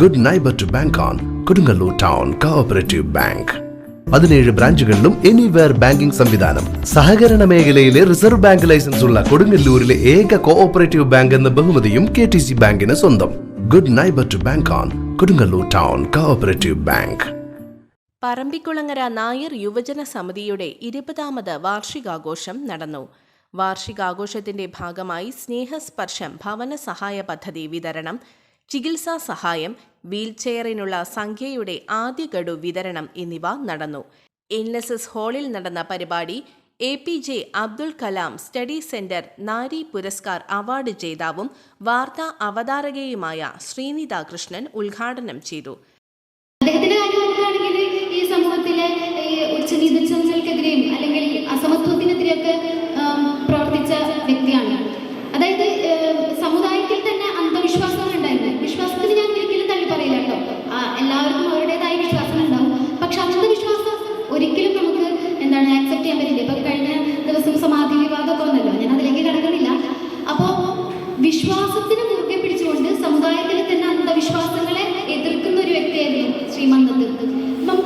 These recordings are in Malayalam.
Good neighbour to bank on Kodungallur town cooperative bank പതിനേഴ് ബ്രാഞ്ചുകളിലും എനിവെയർ ബാങ്കിംഗ് സംവിധാനം. സഹകരണ മേഖലയിലെ റിസർവ് ബാങ്ക് ലൈസൻസ് ഉള്ള കൊടുങ്ങല്ലൂരിലെ ഏക കോഓപ്പറേറ്റീവ് ബാങ്ക് എന്ന ബഹുമതിയും കെ ടി സി ബാങ്കിന് സ്വന്തം. Good neighbour to bank on Kodungallur town cooperative bank Parambikulangara Nair യുവജന സമിതിയുടെ ഇരുപതാമത് വാർഷികാഘോഷം നടന്നു. വാർഷികാഘോഷത്തിന്റെ ഭാഗമായി സ്നേഹസ്പർശം ഭവന സഹായ പദ്ധതി വിതരണം ചികിത്സാ സഹായം വീൽചെയറിനുള്ള സംഖ്യയുടെ ആദ്യ ഗഡു വിതരണം എന്നിവ നടന്നു. എൻ എസ് എസ് ഹാളിൽ നടന്ന പരിപാടി A P J Abdul Kalam study centre Nari Puraskar award ജേതാവും വാർത്താ അവതാരകയുമായ ശ്രീനിത കൃഷ്ണൻ ഉദ്ഘാടനം ചെയ്തു. അദ്ദേഹത്തിന്റെ കാര്യം ഈ സമൂഹത്തിലെ അല്ലെങ്കിൽ എന്താണ് ചെയ്യാൻ പറ്റില്ല ഇപ്പൊ കഴിഞ്ഞ ദിവസം സമാധി വിവാദമൊക്കെ വന്നല്ലോ. ഞാൻ അതിലേക്ക് കിടക്കുന്നില്ല. അപ്പോ വിശ്വാസത്തിന് മുറുകെ പിടിച്ചുകൊണ്ട് സമുദായത്തിലെ തന്നെ അന്ധവിശ്വാസങ്ങളെ എതിർക്കുന്ന ഒരു വ്യക്തിയായിരുന്നു ശ്രീമന്തത്ത്. ഇപ്പം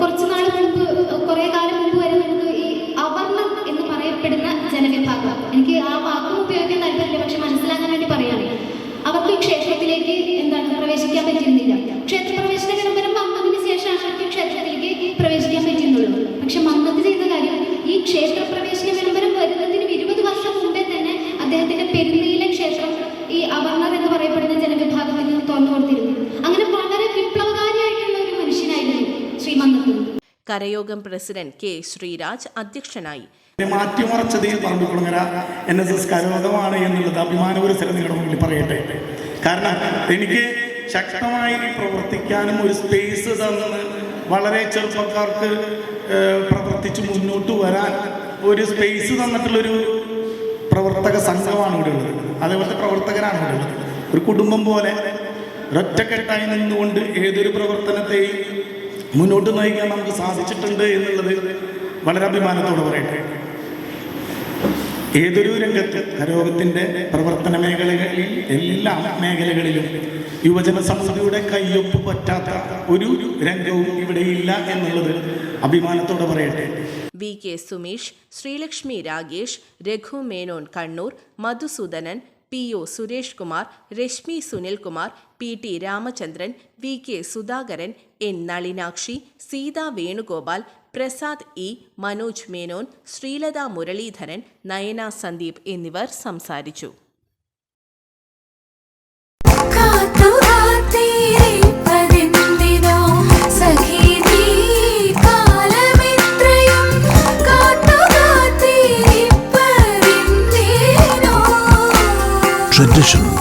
കുറച്ചു കുറച്ച് നാൾ മുൻപ് കുറെ കാലം മുൻപ് വരെ നമുക്ക് ഈ അവർണം എന്ന് പറയപ്പെടുന്ന ജനവിഭാഗം. എനിക്ക് തുറന്നു കൊടുത്തിരുന്നു അങ്ങനെ വളരെ വിപ്ലവകാരിയായിട്ടുള്ള ഒരു മനുഷ്യനായിരുന്നു ശ്രീ കരയോഗം പ്രസിഡന്റ് കെ ശ്രീരാജ് അധ്യക്ഷനായി. മാറ്റിമറച്ചതിൽ പറമ്പിക്കുളങ്ങര എൻ എസ് എസ് കരയോഗമാണ് എന്നുള്ളത് അഭിമാനപുരസരം നിങ്ങളുടെ മുന്നിൽ പറയട്ടെ. കാരണം എനിക്ക് ശക്തമായി പ്രവർത്തിക്കാനും ഒരു സ്പേസ് തന്ന് വളരെ ചെറുപ്പക്കാർക്ക് പ്രവർത്തിച്ച് മുന്നോട്ട് വരാൻ ഒരു സ്പേസ് തന്നിട്ടുള്ളൊരു പ്രവർത്തക സംഘമാണ് ഇവിടെ ഉള്ളത് അതേപോലത്തെ പ്രവർത്തകരാണ് ഇവിടെ ഉള്ളത് ഒരു കുടുംബം പോലെ ഒരൊറ്റക്കെട്ടായി നിന്നുകൊണ്ട് ഏതൊരു പ്രവർത്തനത്തെയും മുന്നോട്ട് നയിക്കാൻ നമുക്ക് സാധിച്ചിട്ടുണ്ട് എന്നുള്ളത് വളരെ അഭിമാനത്തോടെ പറയട്ടെ. ഏതൊരു രംഗത്ത് കരോഗത്തിന്റെ പ്രവർത്തന മേഖലകളിൽ എല്ലാ മേഖലകളിലും യുവജന സമിതിയുടെ കയ്യൊപ്പ് പറ്റാത്ത ഒരു രംഗവും ഇവിടെയില്ല എന്നുള്ളത് അഭിമാനത്തോടെ പറയട്ടെ. V K Sumesh Sreelakshmi Ragesh Raghu Menon Kannur Madhusoodanan P O Suresh Kumar Rashmi Sunilkumar P T Ramachandran V K Sudhakaran N Nalinakshi Seetha Venugopal Prasad E Manoj Menon Sreelatha Muraleedharan Nayana Sandeep എന്നിവർ സംസാരിച്ചു.